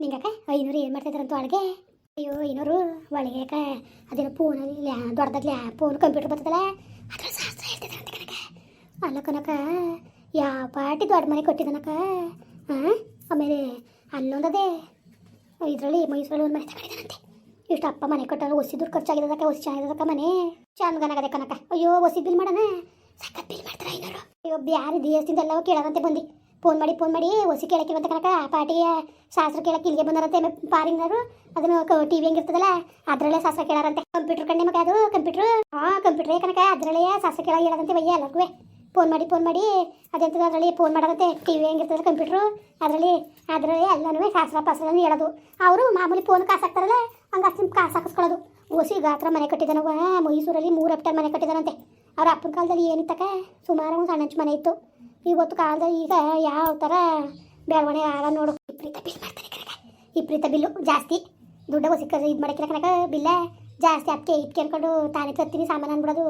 ನಿಂಗಕ್ಕ, ಐನೂರು ಏನು ಮಾಡ್ತಾಯಿದ್ರಂತ ಒಳಗೆ ಅಯ್ಯೋ, ಐನೂರು? ಒಳಗೆ ಅಕ್ಕ, ಅದೇನು ಫೋನ್ ಲ್ಯಾ ದೊಡ್ಡದಾಗ ಲ್ಯಾ ಫೋನ್ ಕಂಪ್ಯೂಟರ್ ಬರ್ತದಲ್ಲ ಅದ್ರ ಶಾಸ್ತ್ರ ಹೇಳ್ತಿದ್ದಾರಂತೆ ಕನಕ ಅಲ್ಲ ಕನಕ ಯಾವ ಪಾಟಿ ದೊಡ್ಡ ಮನೆ ಕೊಟ್ಟಿದ್ದನಕ ಹಾಂ ಆಮೇಲೆ ಅಲ್ಲೊಂದದೆ ಇದರಲ್ಲಿ ಮೈಸೂರಲ್ಲಿ ಒಂದು ಮನೆ ತಗೊಂಡಿದ್ದಾನಂತೆ ಇಷ್ಟು ಅಪ್ಪ ಮನೆ ಕೊಟ್ಟಾಗ ಒಸಿ ದುಡ್ಡು ಖರ್ಚಾಗಿರೋದಕ್ಕ ಒಸಿ ಚೆನ್ನಾಗಿದ್ದಕ್ಕ ಮನೆ. ಚಂದಗನಾಗದೆ ಕನಕ ಅಯ್ಯೋ, ಒಸಿ ಬಿಲ್ ಮಾಡೋಣ ಸಖತ್ ಬಿಲ್ ಮಾಡ್ತಾರೆ ಐನೂರು. ಅಯ್ಯೋ, ಬ್ಯಾರೆ ದೇಶದಿಂದ ಎಲ್ಲವೂ ಕೇಳೋದಂತೆ ಬಂದು. ಫೋನ್ ಮಾಡಿ ಫೋನ್ ಮಾಡಿ ಹೊಸಿ ಕೇಳಕ್ಕೆ ಬಂತ ಕನಕ ಪಾರ್ಟಿಗೆ ಶಾಸ್ತ್ರ ಕೇಳಕ್ಕೆ ಇಲ್ಲಿಗೆ ಬಂದಾರಂತೆ ಪಾರಿಂಗ್ನವರು ಅದನ್ನು ಟಿ ವಿ ಹೆಂಗಿರ್ತದಲ್ಲ ಅದರಲ್ಲೇ ಶಾಸ್ತ್ರ ಕೇಳಾರಂತೆ. ಕಂಪ್ಯೂಟರ್ ಕಣ್ಣೆ ಮಗ ಅದು, ಕಂಪ್ಯೂಟರ್. ಹಾಂ, ಕಂಪ್ಯೂಟರ್ ಕನಕ ಅದರಲ್ಲೇ ಶಾಸ್ತ್ರ ಕೇಳ ಹೇಳದಂತೆ ಬಯ್ಯ ಎಲ್ಲರಿಗೂ ಫೋನ್ ಮಾಡಿ ಫೋನ್ ಮಾಡಿ, ಅದೆಂತದ ಅದರಲ್ಲಿ ಫೋನ್ ಮಾಡೋದಂತೆ. ಟಿ ವಿ ಹೆಂಗಿರ್ತದಲ್ಲ ಕಂಪ್ಯೂಟ್ರು, ಅದರಲ್ಲಿ ಅದರಲ್ಲಿ ಎಲ್ಲನೂ ಶಾಸ್ತ್ರ ಪಾಸ್ತ್ರನ ಹೇಳೋದು. ಅವರು ಮಾಮೂಲಿ ಫೋನ್ ಕಾಸು ಹಾಕ್ತಾರಲ್ಲ ಹಂಗೆ ಅಷ್ಟು ಕಾಸು ಹಾಕಿಸ್ಕೊಳ್ಳೋದು. ಓಸಿ ಗಾತ್ರ ಮನೆ ಕಟ್ಟಿದ್ದಾನವ ಮೈಸೂರಲ್ಲಿ ಮೂರು ಹಪ್ಟರ್ ಮನೆ ಕಟ್ಟಿದಾನಂತೆ ಅವ್ರ ಅಪ್ಪನ ಕಾಲದಲ್ಲಿ ಏನಿತ್ತಕ ಸುಮಾರು ಒಂದು ಸಣ್ಣ ಮನೆ ಇತ್ತು. ಇವತ್ತು ಕಾಲದ ಈಗ ಯಾವ ಥರ ಬೆಳವಣಿಗೆ ಆಗ ನೋಡು. ವಿಪರೀತ ಬಿಲ್ ಮಾಡ್ತಾರೆ ಕನಕ ವಿಪರೀತ ಬಿಲ್ಲು. ಜಾಸ್ತಿ. ದುಡ್ಡ ಹೊಸ ಇದು ಮಾಡಕ್ಕಿಲ್ಲ ಕನಕ ಬಿಲ್ಲ ಜಾಸ್ತಿ. ಅದಕ್ಕೆ ಇಟ್ಕೆ ಅನ್ಕೊಂಡು ತಾನೇ ತರ್ತೀನಿ, ಸಾಮಾನು ಅನ್ಬಿಡೋದು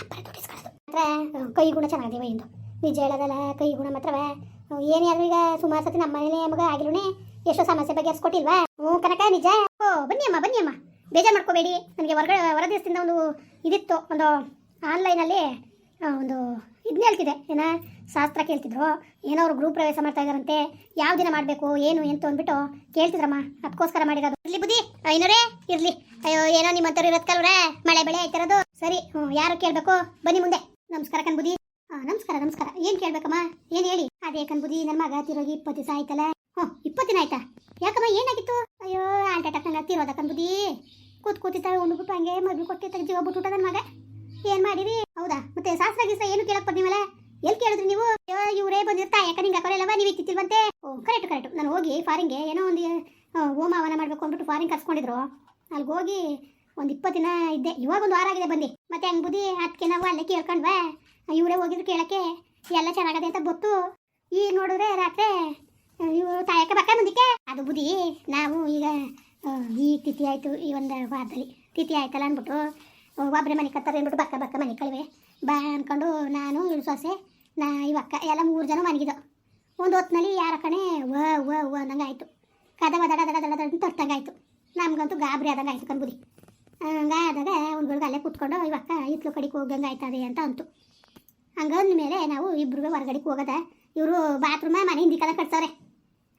ಅಪ್ಪರ ದುಡ್ಡಿಸ್ಕೊಳ್ಳೋದು ಮಾತ್ರ ಕೈ ಗುಣ ಚೆನ್ನಾಗಿದೆ ಇಂದು. ನಿಜ ಹೇಳೋದಲ್ಲ, ಕೈ ಗುಣ ಮಾತ್ರವ. ಆದರೂ ಈಗ ಸುಮಾರು ಸತಿ ನಮ್ಮ ಮನೇಲಿ ಮಗ ಆಗಿಲೂನೆ ಎಷ್ಟೋ ಸಮಸ್ಯೆ ಬಗೆಹರಿಸ್ಕೊಟ್ಟಿಲ್ವಾ ಹ್ಞೂ ಕನಕ ನಿಜ. ಓ, ಬನ್ನಿ ಅಮ್ಮ ಬನ್ನಿ ಅಮ್ಮ. ಬೇಜಾರು ಮಾಡ್ಕೋಬೇಡಿ. ನನಗೆ ಹೊರಗಡೆ ಹೊರ ದಿವಸದಿಂದ ಒಂದು ಇದಿತ್ತು, ಒಂದು ಆನ್ಲೈನಲ್ಲಿ ಒಂದು ಇದನ್ನ ಹೇಳ್ತಿದೆ ಏನ? ಶಾಸ್ತ್ರ ಕೇಳ್ತಿದ್ರು. ಏನೋ ಅವ್ರು ಗ್ರೂಪ್ ಪ್ರವೇಶ ಮಾಡ್ತಾ ಇದಾರಂತೆ ಯಾವ ದಿನ ಮಾಡಬೇಕು, ಏನು, ಎಂತ ಅಂದ್ಬಿಟ್ಟು ಕೇಳ್ತಿದ್ರಮ್ಮ. ಅದಕ್ಕೋಸ್ಕರ ಮಾಡಿರೋದು. ಇರ್ಲಿ ಬುದ್ಧಿ. ಐನೂರೇ ಇರ್ಲಿ. ಅಯ್ಯೋ, ಏನೋ ನಿಮ್ಮಂಥವ್ರು ಇರತ್ಕಲ್ವ್ರೆ ಮಳೆ ಬೆಳೆ ಆಯ್ತಿರೋದು ಸರಿ, ಹ್ಞೂ, ಯಾರು ಕೇಳಬೇಕು? ಬನ್ನಿ ಮುಂದೆ. ನಮಸ್ಕಾರ ಕಣ್ಬುದಿ ಹಾಂ ನಮಸ್ಕಾರ ನಮಸ್ಕಾರ. ಏನು ಕೇಳ್ಬೇಕಮ್ಮ? ಏನು ಹೇಳಿ? ಅದೇ ಕಣ್ಬುದಿ ನನ್ನ ಮಗ ತಿರೋಗಿ ಇಪ್ಪತ್ತು ದಿವಸ ಆಯ್ತಲ್ಲ? ಹ್ಞೂ, ಇಪ್ಪತ್ತು ದಿನ ಆಯ್ತಾ? ಯಾಕಮ್ಮ, ಏನಾಗಿತ್ತು? ಅಯ್ಯೋ ಆಲ್ಟ್ ಅಟ್ಯಾಕ್ ನಂಗೆ ತಿರೋದ ಕಣ್ಬುದಿ ಕೂತ್ ಕೂತಿದ್ದಾಳೆ ಉಂಡ್ಬಿಟ್ಟು ಹಂಗೆ ಮಗು ಕೊಟ್ಟಿ ಜೀವ ಹೋಗ್ಬಿಟ್ಟು ನನ್ನ ಮಗ. ಏನ್ ಮಾಡಿರಿ ಹೌದಾ? ಮತ್ತೆ ಶಾಸ್ತ್ರ ಗೀಸ್ತ್ರ ಏನು ಕೇಳಕ್ ಬಂದಿವಲ್ಲ? ಎಲ್ಲಿ ಕೇಳಿದ್ರಿ ನೀವು? ಇವರೇ ಬಂದಿರ್ತಾ. ಯಾಕೆ ನಿಂಗೆ ಹಾಕೋಲ್ಲವ ನೀವು ಇತ್ತಿಲ್ವಂತೆ ಕರೆಕ್ಟ್ ಕರೆಕ್ಟ್ ನಾನು ಹೋಗಿ ಫಾರಿನ್ಗೆ ಏನೋ ಒಂದು, ಹೋಮ ಹವನ ಮಾಡಬೇಕು ಅಂದ್ಬಿಟ್ಟು ಫಾರಿನ್ ಕರ್ಸ್ಕೊಂಡಿದ್ರು. ಅಲ್ಲಿಗೆ ಹೋಗಿ ಒಂದು ಇಪ್ಪತ್ತು ದಿನ ಇದ್ದೆ. ಇವಾಗ ಒಂದು ವಾರ ಆಗಿದೆ ಬಂದು ಮತ್ತೆ ಹಂಗೆ ಬುದ್ಧಿ ಅದಕ್ಕೆ ನಾವು ಅಲ್ಲೇ ಕೇಳ್ಕೊಂಡ್ವಾ. ಇವರೇ ಹೋಗಿದ್ರು ಕೇಳೋಕ್ಕೆ. ಎಲ್ಲ ಚೆನ್ನಾಗದೆ ಅಂತ ಗೊತ್ತು. ಈಗ ನೋಡಿದ್ರೆ ರಾತ್ರಿ ಇವರು ತಾಯಕ ಬಕ್ಕ ಮುಂದಕ್ಕೆ. ಅದು ಬುದ್ಧಿ. ನಾವು ಈಗ ಈ ತಿಥಿ ಆಯಿತು ಈ ಒಂದು ವಾರದಲ್ಲಿ. ತಿಥಿ ಆಯ್ತಲ್ಲ ಅಂದ್ಬಿಟ್ಟು ಒಬ್ಬರೇ ಮನೆ ಕತ್ತಾರೆ ಅಂದ್ಬಿಟ್ಟು ಬಕ್ಕ ಬಕ್ಕ ಮನೆ ಕಳಿವೆ. ಬಾ ಅಂದ್ಕೊಂಡು ನಾನು ಇಳು ಸೊಸೆ, ನಾ ಇವಕ್ಕ ಎಲ್ಲ ಮೂರು ಜನ ಮನಗಿದ್ದು ಒಂದು ಹೊತ್ತಿನಲ್ಲಿ ಯಾರ ಕಣೆ ವ ವ ವ ಅಂದಂಗೆ ಆಯಿತು. ಕದ ಒದಡ ದಡ ದಡ ದಡ ತರ್ತಂಗೆ ಆಯಿತು. ನಮಗಂತೂ ಗಾಬರಿ ಆದಂಗೆ ಆಯಿತು ಕಣ್ಬುದಿ. ಹಂಗಾದಾಗ ಒಂದು ಬೆಳಗ್ಗೆ ಅಲ್ಲೇ ಕುತ್ಕೊಂಡು ಇವಕ್ಕ ಇತ್ಲು ಕಡೆಗೆ ಹೋಗಂಗೆ ಆಯ್ತದೆ ಅಂತ ಅಂತು. ಹಂಗಂದ ಮೇಲೆ ನಾವು ಇಬ್ರಿಗೆ ಹೊರಗಡೆ ಹೋಗೋದ. ಇವರು ಬಾತ್ರೂಮ, ಮನೆ ಹಿಂದಿ ಕದ ಕಟ್ಸವ್ರೆ.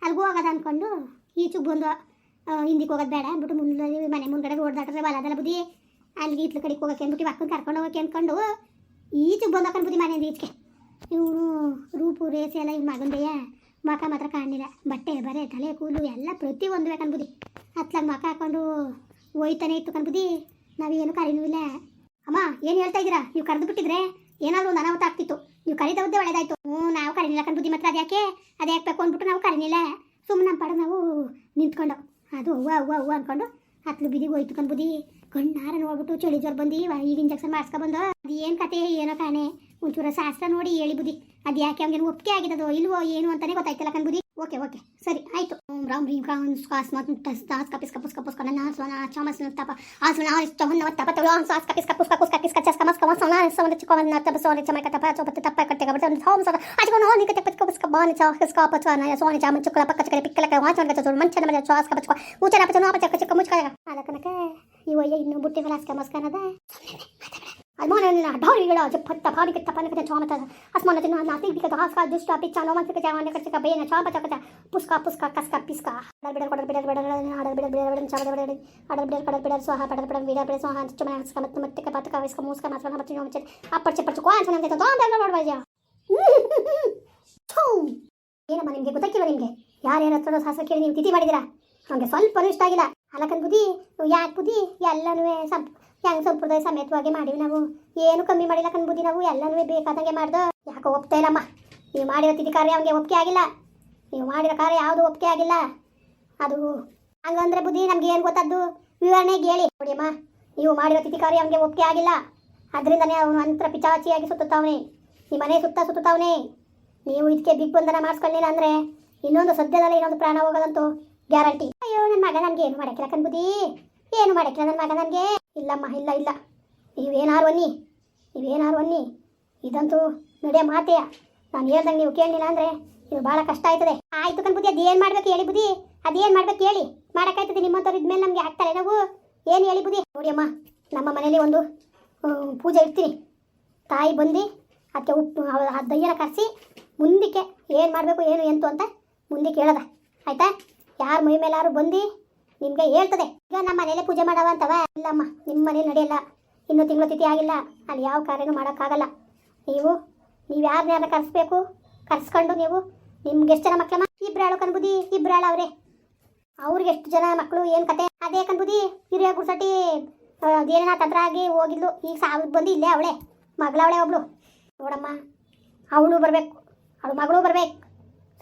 ಅಲ್ಲಿಗೂ ಹೋಗೋದ ಅಂದ್ಕೊಂಡು ಈಚಿಗೆ ಬಂದು ಹಿಂದಿಗೆ ಹೋಗೋದು ಬೇಡ ಅಂದ್ಬಿಟ್ಟು ಮುಂದೆ ಮನೆ ಮುಂದ್ಗಡೆ ಓಡಾಡ್ರೆ ಬಲದಲ್ಲ ಬುದ್ಧಿ. ಅಲ್ಲಿಗೆ ಇತ್ಲು ಕಡೆಗೆ ಹೋಗಕ್ಕೆ ಅಂದ್ಬಿಟ್ಟು ಅಕ್ಕನ ಕರ್ಕೊಂಡು ಹೋಗಕ್ಕೆ ಅಂದ್ಕೊಂಡು ಈಚೆಗೆ ಬಂದು ಹಾಕೊಂಡು ಬುದ್ಧಿ ಮನೆಯಿಂದ ಈಚೆಗೆ. ಇವನು ರೂಪು, ರೇಸಿ ಎಲ್ಲ ಇವ್ ಮಗಂದೆಯ ಮಾತ್ರ ಕಾಣಲಿಲ್ಲ. ಬಟ್ಟೆ, ಬರೆ, ತಲೆ, ಕೂದಲು ಎಲ್ಲ ಪ್ರತಿಯೊಂದು ಕಣ್ಬುದಿ ಹತ್ಲಾಗ ಮಕ ಹಾಕೊಂಡು ಹೋಯ್ತಾನೆ ಇತ್ತು ಕಣ್ಬುದಿ ನಾವೇನು ಕರೀನೂ ಇಲ್ಲ. ಅಮ್ಮ, ಏನು ಹೇಳ್ತಾ ಇದ್ದೀರಾ? ನೀವು ಕರೆದು ಬಿಟ್ಟಿದ್ರೆ ಏನಾದರೂ ಒಂದು ಅನಾಹುತ ಆಗ್ತಿತ್ತು. ನೀವು ಕರೀದವ್ದೇ ಒಳ್ಳೇದಾಯ್ತು. ಹ್ಞೂ ನಾವು ಕರೀನಿಲ್ಲ ಕಣ್ಬುದ್ಧಿ ಮಾತ್ರ ಅದ್ಯಾಕೆ? ಅದು ಯಾಕೆ ಬೇಕು ಅಂದ್ಬಿಟ್ಟು ನಾವು ಕರೀನಿಲ್ಲ. ಸುಮ್ಮನೆ ನಮ್ಮ ಪಾಡ ನಾವು ನಿಂತ್ಕೊಂಡು. ಅದು ಹೂವು ಹೂವು ಹೂವು ಅಂದ್ಕೊಂಡು ಹತ್ಲು ಬಿದಿಗೆ ಹೋಯ್ತು ಕಣ್ಬುದಿ ಕಣ್ಣಾರ ನೋಡ್ಬಿಟ್ಟು ಚಳಿ ಜ್ವರ ಬಂದು ಈಗ ಇಂಜೆಕ್ಷನ್ ಮಾಡಿಸ್ಕೊಬಂದು, ಅದು ಏನು ಕತೆ, ಏನೋ ಕಾಣೆ. ಒಂಚೂರ ಶಾಸ್ತ್ರ ನೋಡಿ, ಹೇಳಿ ಬುದ್ಧಿ. ಅದು ಯಾಕೆ ಅವ್ನಿಗೆ ಒಪ್ಪಿಗೆ ಆಗಿದೋ ಇಲ್ವೋ, ಏನು ಅಂತಾನೆ ಗೊತ್ತಾಯ್ತಲ್ಲ ಕಣ್ಬುದಿ ಓಕೆ ಓಕೆ ಸರಿ ಆಯ್ತು ಓಂ ರಾಮ್ ರೀಂ ಕ್ರಾಂ ಸ್ಕಾಸ್ ಮತ್ ಟಸ್ ತಾಸ್ ಕಪಿಸ್ ಕಪುಸ್ ಕಪುಸ್ ಕನ ನಾ ಸ್ವನ ಚಾಮಸ್ ತಪ ಆ ಸ್ವನ ಆ ಚಮನ್ ನವ ತಪ ತವ ಸಾಸ್ ಕಪಿಸ್ ಕಪುಸ್ ಕಪುಸ್ ಕಪಿಸ್ ಕಚಸ್ ಕಮಸ್ ಕಮಸ್ ಸ್ವನ ಸ್ವನ ಚಿಕೋನ್ ನ ತಪ ಸೋನಿ ಚಮಕ ತಪ ಚೋಪತ ತಪ ಕಟ್ಟೆ ಕಬಟ ಹೋಮ್ ಸದ ಅಜಕೋ ನೋ ನಿಕ ತಪ ಕಪುಸ್ ಕಬಾನಿ ಚಾ ಕಸ್ ಕಪ ಚನ ಸೋನಿ ಚಾಮ ಚುಕಲ ಪಕ್ಕ ಚಕಲೆ ಪಿಕ್ಕಲ ಕ ವಾಚನ ಕಚ ಚೋರ್ ಮಂಚನ ಮಜ ಚಾಸ್ ಕಪ ಚಕೋ ಉಚನ ಪಚ ನೋ ಪಚ ಕಚ ಕಮುಚ ಕಯ ಅದಕನಕ ಇವಯ್ಯ ಇನ್ನು ಬುಟ್ಟಿ ಫಲಾಸ್ ಕಮಸ್ಕನದ ಅಲ್ಮೋನ ಢೌರಿಗಳ ಜಪ್ಪತ್ತ ಪಾಡಿಕ ತಪನಕ ಚಾಮತ ಅಸ್ಮಾನ ಜನ ನಾತಿ ಬಿಕ ದಾಸ್ಕ ದುಷ್ಟ ಪಿಚ್ಚ ನೋಮಂತಿಕ ಜಾವನ ಕಚ್ಚಕ ಬೇನ ಚಾಪ ಪುಸ್ಕಾ ಪುಸ್ಕ ಪುಸ್ಕ ಕಸ್ಕ ಪಿಸ್ಕ. ಅಡಲ್ ಬಿಡಲ್ ಕೊಡಲ್ ಬಿಡಲ್ ಬಿಡಲ್ ಅಡಲ್ ಬಿಡಲ್ ಬಿಡಲ್ ಬಿಡಲ್ ಚಾವದ ಬಿಡಲ್ ಅಡಲ್ ಬಿಡಲ್ ಕಡಲ್ ಬಿಡಲ್ ಸ್ವಾಹ ಪಡಲ್ ಬಿಡಲ್ ಬಿಡಲ್ ಬಿಡಲ್ ಸ್ವಾಹ ಚಮನ ಹಸ್ಕ ಮತ್ತ ಮತ್ತಿಕ ಪತಕ ವಿಸ್ಕ ಮೂಸ್ಕ ಮಾತ್ರ ಮತ್ತ ನೋಮಚ ಅಪ್ಪರ್ಚ ಪರ್ಚ ಏನಮ್ಮ ನಿಮಗೆ ಗೊತ್ತಿಲ್ಲ ನಿಮಗೆ? ಯಾರ್ಯಾರ ಹತ್ರ ಸಾಸ ಕೇಳಿ ನೀವು ತಿಥಿ ಮಾಡಿದಿರಾ ನಮಗೆ ಸ್ವಲ್ಪ ಇಷ್ಟ ಆಗಿಲ್ಲ. ಅಲ್ಲಕನ್ ಬುದ್ಧಿ, ಯಾಕೆ ಬುದ್ಧಿ? ಎಲ್ಲನೂ ಸಂಪ್ ಹೆಂಗ್ ಸಂಪ್ರದಾಯ ಸಮೇತವಾಗಿ ಮಾಡಿವಿ ನಾವು. ಏನು ಕಮ್ಮಿ ಮಾಡಿಲ್ಲ ಕಣ್ ಬುದ್ಧಿ ನಾವು, ಎಲ್ಲನೂ ಬೇಕಾದಂಗೆ ಮಾಡ್ದು. ಯಾಕೋ ಒಪ್ತಾ ಇಲ್ಲಮ್ಮ. ನೀವು ಮಾಡಿರೋ ತಿಥಿ ಕಾರ್ಯ ಅವನಿಗೆ ಒಪ್ಪಿಗೆ ಆಗಿಲ್ಲ. ನೀವು ಮಾಡಿರೋ ಕಾರ್ಯ ಯಾವುದು ಒಪ್ಪಿಗೆ ಆಗಿಲ್ಲ. ಅದು ಹಂಗಂದ್ರೆ ಬುದ್ಧಿ, ನಮ್ಗೆ ಏನು ಗೊತ್ತದ್ದು? ವಿವರಣೆಗೆ ಹೇಳಿ ನೋಡಿಯಮ್ಮ ನೀವು ಮಾಡಿರೋ ತಿಥಿ ಕಾರ್ಯ ಅವನಿಗೆ ಒಪ್ಪಿಗೆ ಆಗಿಲ್ಲ. ಅದರಿಂದನೇ ಅವನು ಅಂತರ ಪಿಚಾಚಿಯಾಗಿ ಸುತ್ತುತ್ತಾವನೆ. ನಿಮ್ಮ ಮನೆ ಸುತ್ತ ಸುತ್ತುತ್ತಾವನೆ. ನೀವು ಇದಕ್ಕೆ ಬಿಗ್ ಬಂಧನ ಮಾಡಿಸ್ಕೊಳ್ಳಿಲ್ಲ ಅಂದರೆ ಇನ್ನೊಂದು ಸದ್ಯದಲ್ಲೇ ಇನ್ನೊಂದು ಪ್ರಾಣ ಹೋಗೋದಂತೂ ಗ್ಯಾರಂಟಿ. ಅಯ್ಯೋ ನನ್ನ ಮಗ ನನಗೆ ಏನು ಮಾಡಕ್ಕಿಲ್ಲ ಕನ್ಬುದಿ ಏನು ಮಾಡಕ್ಕಿಲ್ಲ ನನ್ನ ಮಗ ನನಗೆ? ಇಲ್ಲಮ್ಮ, ಇಲ್ಲ ಇಲ್ಲ. ನೀವೇನಾರು ಅನ್ನಿ ನೀವೇನಾರು ಅನ್ನಿ ಇದಂತೂ ನಡೆಯ ಮಾತೆಯ ನಾನು ಹೇಳ್ದಂಗೆ ನೀವು ಕೇಳಲಿಲ್ಲ ಅಂದ್ರೆ ಇದು ಭಾಳ ಕಷ್ಟ ಆಯ್ತದೆ. ಆಯ್ತು ಕನ್ಬುದಿ ಅದು ಏನು ಮಾಡ್ಬೇಕು ಹೇಳಿ ಬುದಿ ಅದೇನು ಮಾಡ್ಬೇಕು ಹೇಳಿ. ಮಾಡೋಕ್ಕಾಯ್ತದೆ ನಿಮ್ಮಂಥವ್ರು ಇದ್ಮೇಲೆ ನಮಗೆ ಆಗ್ತಾರೆ ನಾವು? ಏನು ಹೇಳಿ ಬುದಿ ನೋಡಿಯಮ್ಮ ನಮ್ಮ ಮನೇಲಿ ಒಂದು ಪೂಜೆ ಇಡ್ತೀನಿ. ತಾಯಿ ಬಂದು ಅದಕ್ಕೆ ಉಪ್ಪು ಆ ದಯ್ಯನ ಕರೆಸಿ ಮುಂದಕ್ಕೆ ಏನು ಮಾಡಬೇಕು, ಏನು ಎಂತು ಅಂತ ಮುಂದಕ್ಕೆ ಹೇಳದ ಆಯ್ತಾ? ಯಾರ ಮೈ ಮೇಲಾರು ಬಂದು? ನಿಮಗೆ ಹೇಳ್ತದೆ. ಈಗ ನಮ್ಮ ಮನೇಲೆ ಪೂಜೆ ಮಾಡವ ಅಂತವ? ಇಲ್ಲಮ್ಮ ನಿಮ್ಮ ಮನೇಲಿ ನಡೆಯಲ್ಲ. ಇನ್ನೂ ತಿಂಗಳ ತಿಥಿ ಆಗಿಲ್ಲ. ಅಲ್ಲಿ ಯಾವ ಕಾರ್ಯನೂ ಮಾಡೋಕ್ಕಾಗಲ್ಲ. ನೀವು ನೀವು ಯಾರನ್ನ ಕರೆಸ್ಬೇಕು? ಕರೆಸ್ಕೊಂಡು ನೀವು ನಿಮ್ಗೆ ಎಷ್ಟು ಜನ ಇಬ್ರು ಇಬ್ರಾಳು ಕನ್ಬುದಿ ಇಬ್ರಾಳು ಅವರೇ. ಅವ್ರಿಗೆ ಎಷ್ಟು ಜನ ಮಕ್ಕಳು ಏನು ಕತೆ? ಅದೇ ಕನ್ಬುದಿ ಹಿರಿಯ ಗುಡ್ಸಟಿ ಅದೇನ ತಂತ್ರ ಆಗಿ ಹೋಗಿದ್ಲು. ಈಗ ಸಾವಿರ ಬಂದು ಇಲ್ಲೇ ಅವಳೆ. ಮಗಳವಳೆ ಒಬ್ಳು. ನೋಡಮ್ಮ, ಅವಳು ಬರಬೇಕು. ಅವಳು ಮಗಳು ಬರಬೇಕು.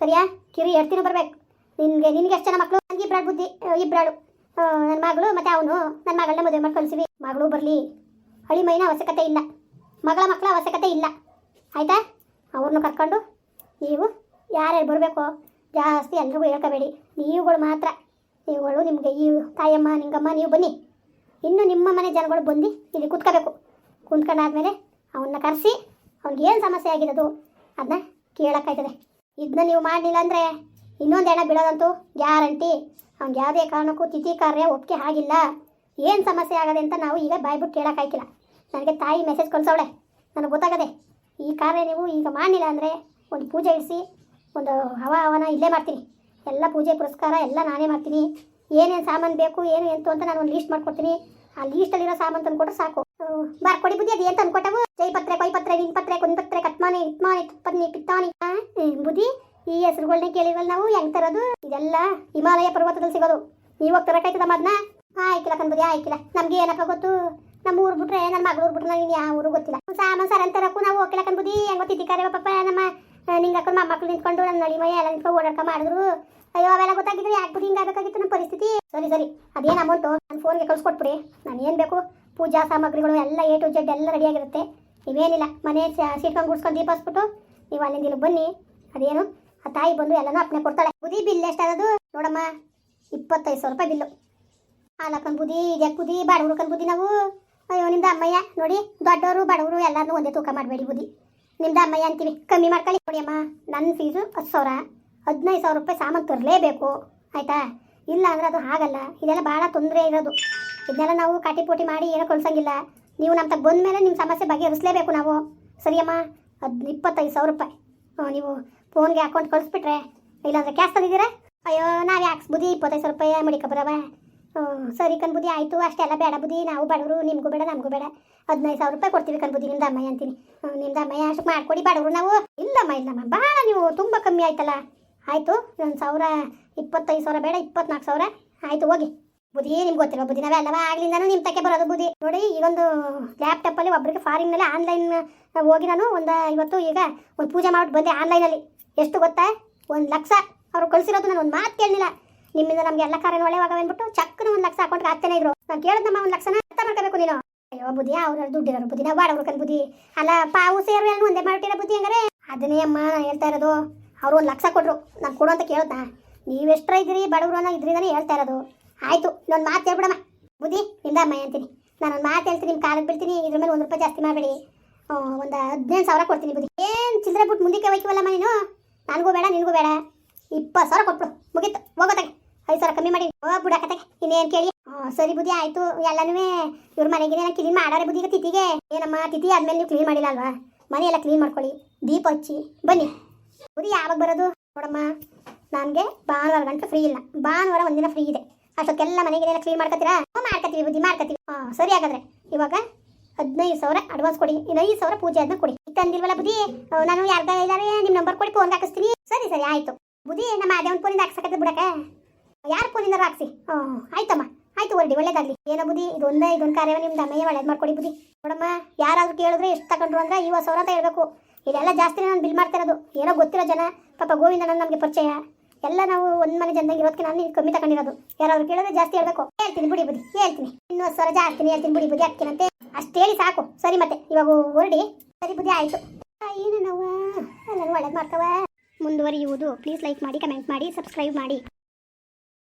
ಸರಿಯಾ? ಕಿರಿ ಎಡ್ತಿನೂ ಬರ್ಬೇಕು. ನಿನಗೆ ನಿನಗೆ ಎಷ್ಟು ಜನ ಮಕ್ಕಳು ನನಗೆ ಇಬ್ಬರಾಳು ಬುದ್ಧಿ ಇಬ್ಬರಾಳು ನನ್ನ ಮಗಳು ಮತ್ತು ಅವನು. ನನ್ನ ಮಗಳನ್ನ ಮದುವೆ ಮಾಡಿ ಕಳಿಸಿವಿ ಮಗಳು ಬರಲಿ. ಹಳಿ ಮೈನ ಅವಶ್ಯಕತೆ ಇಲ್ಲ. ಮಗಳ ಮಕ್ಕಳ ಅವಶ್ಯಕತೆ ಇಲ್ಲ. ಆಯಿತಾ? ಅವ್ರನ್ನೂ ಕರ್ಕೊಂಡು ನೀವು ಯಾರ್ಯಾರು ಬರಬೇಕು ಜಾಸ್ತಿ ಎಲ್ರಿಗೂ ಹೇಳ್ಕೋಬೇಡಿ. ನೀವುಗಳು ಮಾತ್ರ. ನೀವುಗಳು ನಿಮಗೆ ಈ ತಾಯಮ್ಮ, ನಿಂಗಮ್ಮ, ನೀವು ಬನ್ನಿ. ಇನ್ನು ನಿಮ್ಮ ಮನೆ ಜನಗಳು ಬಂದು ಇಲ್ಲಿ ಕುತ್ಕೋಬೇಕು. ಕುಂತ್ಕೊಂಡಾದ್ಮೇಲೆ ಅವನ್ನ ಕರೆಸಿ ಅವ್ನಿಗೆ ಏನು ಸಮಸ್ಯೆ ಆಗಿರೋದು? ಅದನ್ನ ಕೇಳೋಕ್ಕಾಯ್ತದೆ. ಇದನ್ನ ನೀವು ಮಾಡಲಿಲ್ಲ ಅಂದರೆ ಇನ್ನೊಂದು ಹೆಣ ಬೀಳೋದಂತೂ ಗ್ಯಾರಂಟಿ. ಅವ್ನಿಗೆ ಯಾವುದೇ ಕಾರಣಕ್ಕೂ ತಿಥಿ ಕಾರ್ಯ ಒಪ್ಪಿಗೆ ಆಗಿಲ್ಲ. ಏನು ಸಮಸ್ಯೆ ಆಗದೆ ಅಂತ ನಾವು ಈಗ ಬಾಯ್ಬಿಟ್ಟು ಕೇಳೋಕ್ಕಾಯ್ಕಿಲ್ಲ ನನಗೆ ತಾಯಿ ಮೆಸೇಜ್ ಕಳಿಸೋಳೆ ನನಗೆ ಗೊತ್ತಾಗದೆ. ಈ ಕಾರ್ಯ ನೀವು ಈಗ ಮಾಡಲಿಲ್ಲ ಅಂದರೆ ಒಂದು ಪೂಜೆ ಇಡಿಸಿ, ಒಂದು ಹವ ಹವನ ಇಲ್ಲೇ ಮಾಡ್ತೀನಿ. ಎಲ್ಲ ಪೂಜೆ ಪುರಸ್ಕಾರ ಎಲ್ಲ ನಾನೇ ಮಾಡ್ತೀನಿ. ಏನೇನು ಸಾಮಾನು ಬೇಕು, ಏನು ಎಂತು ಅಂತ ನಾನು ಒಂದು ಲೀಸ್ಟ್ ಮಾಡ್ಕೊಡ್ತೀನಿ. ಆ ಲೀಸ್ಟಲ್ಲಿರೋ ಸಾಮಾನು ತಂದುಕೊಟ್ರೆ ಸಾಕು. ಬಾರ್ ಕೊಡಿ ಬುದ್ಧಿ ಅದು ಏನು ತಂದುಕೊಟ್ಟವು? ಜೈ ಪತ್ರೆ, ಕೊಯ್ ಪತ್ರೆ, ನಿನ್ ಪತ್ರೆ, ಕುಂದ್ ಪತ್ರೆ ಕಟ್ಮಾನೆ ಇಟ್ಮಾನೆ ತುಪ್ಪನಿ ಪಿತ್ತಾನಿ ಬುದ್ಧಿ ಈ ಹೆಸರುಗಳನ್ನೇ ಕೇಳಿವಲ್ಲ ನಾವು, ಹೆಂಗ್ ತರೋದು? ಇದೆಲ್ಲ ಹಿಮಾಲಯ ಪರ್ವತದಲ್ಲಿ ಸಿಗೋದು. ನೀವು ಹೋಗಿ ತರಕಾಯ್ತದಮ್ಮ ಮದ್ನ? ಆಯ್ಕಿಲ್ಲ ಕನ್ಬುದಿ ಆಯ್ಕಿಲ್ಲ. ನಮ್ಗೆ ಏನಪ್ಪ ಗೊತ್ತು? ನಮ್ಮ ಊರು ಬಿಟ್ರೆ ನನ್ನ ಮಗಳ ಊರು ಬಿಟ್ರೆ ನನಗೆ ಯಾವ ಊರು ಗೊತ್ತಿಲ್ಲ. ಸಾಮಾನು ಸರ್ ಅಂತರಕ್ಕೂ ನಾವು ಹೋಗಿಲ್ಲ ಕನ್ಬುದಿ ಹೆಂಗ್ ಗೊತ್ತಿದ್ದಿ ಪಪ್ಪ ಪಾಪ ನಮ್ಮ ನಿಂಗೆ ಹಾಕೊಂಡು ಮಕ್ಕಳು ನಿಂತ್ಕೊಂಡು ನನ್ನ ನಳಿಮಯ ಎಲ್ಲ ನಿಂತ್ಕೊಂಡು ಓಡಾಡ್ಕ ಮಾಡಿದ್ರು. ಅಯ್ಯೋ, ಅವೆಲ್ಲ ಗೊತ್ತಾಗಿದ್ರೆ ಯಾಕೆ ಹಿಂಗ ಹಿಂಗಾಗಬೇಕಾಗಿತ್ತು ನಮ್ಮ ಪರಿಸ್ಥಿತಿ. ಸರಿ ಸರಿ. ಅದೇನು ಅಮೌಂಟು ನನ್ನ ಫೋನ್ಗೆ ಕಳ್ಸಿಕೊಟ್ಬಿಡಿ. ನಾನು ಏನು ಬೇಕು? ಪೂಜಾ ಸಾಮಗ್ರಿಗಳು ಎಲ್ಲ ಎ ಟು ಜೆಡ್ ಎಲ್ಲ ರೆಡಿಯಾಗಿರುತ್ತೆ ನೀವೇನಿಲ್ಲ, ಮನೆ ಸೀಟ್ಕೊಂಡು ಗುಡ್ಸ್ಕೊಂಡು ದೀಪ ಹಚ್ಬಿಟ್ಟು ನೀವು ಅಲ್ಲಿಂದ ಇಲ್ಲಿ ಬನ್ನಿ. ಅದೇನು? ಆ ತಾಯಿ ಬಂದು ಎಲ್ಲನೂ ಅಪ್ಪನೆ ಕೊಡ್ತಾಳೆ. ಬುದಿ ಬಿಲ್ ಎಷ್ಟಾಗದು ನೋಡಮ್ಮ, ಇಪ್ಪತ್ತೈದು ಸಾವಿರ ರೂಪಾಯಿ ಬಿಲ್ಲು. ಹಾಲಕ್ಕನ್ ಬುದಿ ಕುದಿ ಬುದಿ ಹುಡುಕನ್ ಬುದಿ ನಾವು. ಅಯ್ಯೋ, ನಿಮ್ದು ಅಮ್ಮಯ್ಯ, ನೋಡಿ ದೊಡ್ಡವರು ಬಡವರು ಎಲ್ಲರೂ ಒಂದೇ ತೂಕ ಮಾಡಬೇಡಿ ಬುದಿ ನಿಮ್ದು ಅಮ್ಮಯ್ಯ ಅಂತೀವಿ, ಕಮ್ಮಿ ಮಾಡ್ಕೊಳ್ಳಿ. ನೋಡಿ ಅಮ್ಮ ನನ್ನ ಫೀಸು ಹತ್ತು ಸಾವಿರ. ಹದಿನೈದು ಸಾವಿರ ರೂಪಾಯಿ ಸಾಮಾನು ತರಲೇಬೇಕು. ಆಯ್ತಾ? ಇಲ್ಲ ಅಂದ್ರೆ ಅದು ಆಗಲ್ಲ ಇದೆಲ್ಲ ಭಾಳ ತೊಂದರೆ ಇರೋದು. ಇದನ್ನೆಲ್ಲ ನಾವು ಕಾಟಿ ಪೋಟಿ ಮಾಡಿ ಏನೋ ಕಳ್ಸಂಗಿಲ್ಲ. ನೀವು ನಮ್ಮ ತಗ ಬಂದ ಮೇಲೆ ನಿಮ್ಮ ಸಮಸ್ಯೆ ಬಗೆಹರಿಸಲೇಬೇಕು ನಾವು. ಸರಿಯಮ್ಮ? ಹದ್, ಇಪ್ಪತ್ತೈದು ಸಾವಿರ ರೂಪಾಯಿ. ನೀವು ಫೋನ್ಗೆ ಅಕೌಂಟ್ ಕಳಿಸ್ಬಿಟ್ರೆ, ಇಲ್ಲಾಂದ್ರೆ ಕ್ಯಾಶ್ ತಂದಿದ್ದೀರಾ? ಅಯ್ಯೋ, ನಾವು ಯಾಕೆ ಬುದ್ಧಿ ಇಪ್ಪತ್ತೈದು ಸಾವಿರ ರೂಪಾಯಿ ಮಡಿಕ ಬರವ? ಹ್ಞೂ ಸರಿ ಬುದ್ಧಿ, ಆಯಿತು, ಅಷ್ಟೆಲ್ಲ ಬೇಡ ಬುದ್ಧಿ, ನಾವು ಬಡವರು, ನಿಮಗೂ ಬೇಡ, ನಮಗೂ ಬೇಡ. ಹದಿನೈದು ಸಾವಿರ ರೂಪಾಯಿ ಕೊಡ್ತೀವಿ ಕಣ್ಬುದಿ ನಿಮ್ದು ಅಮ್ಮಯ್ಯ ಅಂತೀನಿ. ಹ್ಞೂ ನಿಮ್ದು ಅಮ್ಮಯ್ಯ ಅಷ್ಟು ಮಾಡ್ಕೊಡಿ ಬಡವರು ನಾವು. ಇಲ್ಲಮ್ಮ ಇಲ್ಲಮ್ಮ ಭಾಳ ನೀವು ತುಂಬ ಕಮ್ಮಿ ಆಯ್ತಲ್ಲ. ಆಯಿತು, ಒಂದು ಸಾವಿರ ಇಪ್ಪತ್ತೈದು ಸಾವಿರ ಬೇಡ ಇಪ್ಪತ್ನಾಲ್ಕು ಸಾವಿರ. ಆಯಿತು, ಹೋಗಿ. ಬುದ್ಧಿ, ನಿಮ್ಗೆ ಗೊತ್ತಿಲ್ಲ ಬುದ್ಧಿ ನಾವೆಲ್ಲವ ಆಗ್ಲಿಂದನೂ ನಿಮ್ಮ ತಕ್ಕೆ ಬರೋದು ಬುದ್ಧಿ. ನೋಡಿ ಈಗೊಂದು ಲ್ಯಾಪ್ಟಾಪಲ್ಲಿ ಒಬ್ಬರಿಗೆ ಫಾರಿನ್ನಲ್ಲಿ ಆನ್ಲೈನ್ ಹೋಗಿ ನಾನು ಒಂದು, ಇವತ್ತು ಈಗ ಒಂದು ಪೂಜೆ ಮಾಡ್ಬಿಟ್ಟು ಬಂದೆ ಆನ್ಲೈನಲ್ಲಿ ಎಷ್ಟು ಗೊತ್ತಾ? ಒಂದು ಲಕ್ಷ. ಅವ್ರು ಕಳಿಸಿರೋದು ನಾನು ಒಂದು ಮಾತು ಕೇಳಲಿಲ್ಲ. ನಿಮ್ಮಿಂದ ನಮಗೆ ಎಲ್ಲ ಕಾರ್ಯ ಒಳ್ಳೆವಾಗ ಅಂದ್ಬಿಟ್ಟು ಚಕ್ಕನ ಒಂದು ಲಕ್ಷ ಅಕೌಂಟ್ಗೆ ಆಗ್ತಾನೆ ಇದ್ರು. ನಾನು ಕೇಳಿದ್ನಮ್ಮ ಒಂದು ಲಕ್ಷನ ಅರ್ಥ ಮಾಡ್ಕೋಬೇಕು ನೀನು. ಅಯ್ಯೋ ಬುದ್ಧಿ, ಅವ್ರ ದುಡ್ಡಿರೋರು ಬುದ್ಧಿ. ನಾವು ಬಾಡವ್ರು ಕಣ್ ಬುದ್ಧಿ. ಅಲ್ಲ, ಪಾವು ಸೇರು ಎಲ್ಲ ಒಂದೇ ಮಾಡಿಟ್ಟಿರೋ ಬುದ್ಧಿ ಹಂಗಾರೆ? ಅದನ್ನೇ ಅಮ್ಮ ನಾನು ಹೇಳ್ತಾ ಇರೋದು. ಅವರು ಒಂದು ಲಕ್ಷ ಕೊಟ್ರು. ನಾನು ಕೊಡು ಅಂತ ಕೇಳ್ತಾ ನೀವು ಎಷ್ಟರ ಇದ್ದೀರಿ? ಬಡವರು ಅನ್ನೋ ಇದ್ರಿಂದನೇ ಹೇಳ್ತಾ ಇರೋದು. ಆಯಿತು ಇನ್ನೊಂದು ಮಾತು ಹೇಳ್ಬಿಡಮ್ಮ. ಬುದ್ಧಿ, ನಿಂದ ಅಮ್ಮ ಅಂತೀನಿ ಒಂದು ಮಾತು ಹೇಳ್ತೀನಿ ನಿಮ್ಮ ಕಾಲಕ್ಕೆ ಬಿಡ್ತೀನಿ. ಇದ್ರ ಮೇಲೆ ಒಂದು ರೂಪಾಯಿ ಜಾಸ್ತಿ ಮಾಡಬೇಡಿ. ಒಂದು ಹದಿನೈದು ಸಾವಿರ ಕೊಡ್ತೀನಿ ಬುದ್ಧಿ. ಏನು ಚಿಲ್ಲರೆ ಬಿಟ್ಟು ಮುಂದಕ್ಕೆ ಹೋಯ್ತೀವಲ್ಲಮ್ಮ ನೀನು? ನನಗೂ ಬೇಡ, ನಿನಗೂ ಬೇಡ. ಇಪ್ಪತ್ತು ಸಾವಿರ ಕೊಟ್ಬಿಡು. ಮುಗೀತು. ಹೋಗೋತಾಗೆ ಐದು ಸಾವಿರ ಕಮ್ಮಿ ಮಾಡಿ. ಹೋಗ ಬಿಡಕತ್ತಾಗೆ ಇನ್ನೇನು ಕೇಳಿ? ಸರಿ ಬುದ್ಧಿ ಆಯಿತು. ಎಲ್ಲನೂ ಇವ್ರ ಮನೆಗೆ ಕ್ಲೀನ್ ಮಾಡೋರೆ ಬುದ್ಧಿ ತಿತಿಗೆ ಏನಮ್ಮ, ತಿಥಿ ಆದ್ಮೇಲೆ ನೀವು ಕ್ಲೀನ್ ಮಾಡಿಲ್ಲ ಅಲ್ವಾ? ಮನೆ ಎಲ್ಲ ಕ್ಲೀನ್ ಮಾಡ್ಕೊಳ್ಳಿ. ದೀಪ ಹಚ್ಚಿ. ಬನ್ನಿ. ಬುದ್ಧಿ ಯಾವಾಗ ಬರೋದು? ನೋಡಮ್ಮ. ನನಗೆ ಭಾನುವಾರ ಗಂಟೆ ಫ್ರೀ ಇಲ್ಲ. ಭಾನುವಾರ ಒಂದಿನ ಫ್ರೀ ಇದೆ. ಅಷ್ಟೊತ್ತೆಲ್ಲ ಮನೆಗೆ ಕ್ಲೀನ್ ಮಾಡ್ಕೊತೀರಾ ಮಾಡ್ಕೊತೀವಿ ಬುದ್ಧಿ ಮಾಡ್ಕೊತೀವಿ ಹಾಂ, ಸರಿ ಹಾಗಾದ್ರೆ. ಇವಾಗ ಹದಿನೈದು ಸಾವಿರ ಅಡ್ವಾನ್ಸ್ ಕೊಡಿ. ಇನ್ನು ಐದು ಸಾವಿರ ಪೂಜೆ ಅದನ್ನ ಕೊಡಿ. ತಂದಿಲ್ವಲ್ಲ ಬುದ್ಧಿ? ನಾನು ಯಾರ್ದ ಇದ್ದಾರೆ ನಿಮ್ಮ ನಂಬರ್ ಕೊಡಿ ಫೋನ್ ಹಾಕಿಸ್ತೀನಿ. ಸರಿ ಸರಿ, ಆಯಿತು. ಬುದ್ಧಿ, ನಮ್ಮ ಅದೇವನ್ ಫೋನಿಂದ ಹಾಕ್ಸಕತ್ತೆ ಬಿಡಕ್ಕೆ? ಯಾರ ಫೋನಿಂದ ಹಾಕ್ಸಿ? ಹ್ಞೂ ಆಯ್ತಮ್ಮ. ಆಯ್ತು ಹೊರಡಿ ಒಳ್ಳೇದಾಗಲಿ. ಏನೋ ಬುದ್ಧಿ? ಇದೊಂದೇ, ಇದೊಂದು ಕಾರ್ಯವ ನಿಮ್ಮ ಅಮ್ಮಯ್ಯ, ಒಳ್ಳೇದು ಮಾಡ್ಕೊಡಿ ಬುದ್ಧಿ. ನೋಡಮ್ಮ, ಯಾರಾದರೂ ಕೇಳಿದ್ರೆ ಎಷ್ಟು ತಗೊಂಡ್ರು ಅಂದ್ರೆ ಇವತ್ತು ಸಾವಿರ ಅಂತ ಹೇಳಬೇಕು. ಇದೆಲ್ಲ ಜಾಸ್ತಿ ನಾನು ಬಿಲ್ ಮಾಡ್ತಿರೋದು ಏನೋ ಗೊತ್ತಿರೋ ಜನ, ಪಾಪ ಗೋವಿಂದ ನಮಗೆ ಪರಿಚಯ. ಎಲ್ಲ ನಾವು ಒಂದ್ ಮನೆ ಜನದಾಗ ಇರೋದಕ್ಕೆ ನಾನು ಕಮ್ಮಿ ತಗೊಂಡಿರೋದು. ಯಾರಾದ್ರು ಕೇಳಿದ್ರೆ ಜಾಸ್ತಿ ಹೇಳ್ಬೇಕು. ಹೇಳ್ತೀನಿ, ಬಿಡಿ ಬುದ್ಧಿ. ಹೇಳ್ತೀನಿ. ಇನ್ನೂ ಸ್ವರ ಜಾಸ್ತಿ ಹೇಳ್ತೀನಿ. ಬಿಡಿ ಬುದ್ಧಿ ಹಾಕ್ತೀನಂತೆ ಅಷ್ಟು ಹೇಳಿ ಸಾಕು. ಸರಿ ಮತ್ತೆ, ಇವಾಗ ಹೊರಡಿ. ಸರಿ ಬುದ್ಧಿ ಆಯ್ತು. ಏನು ನಾವು ಒಳ್ಳೇದು ಮಾಡ್ತಾವ. ಮುಂದುವರಿಯುವುದು. ಪ್ಲೀಸ್ ಲೈಕ್ ಮಾಡಿ ಕಮೆಂಟ್ ಮಾಡಿ ಸಬ್ಸ್ಕ್ರೈಬ್ ಮಾಡಿ.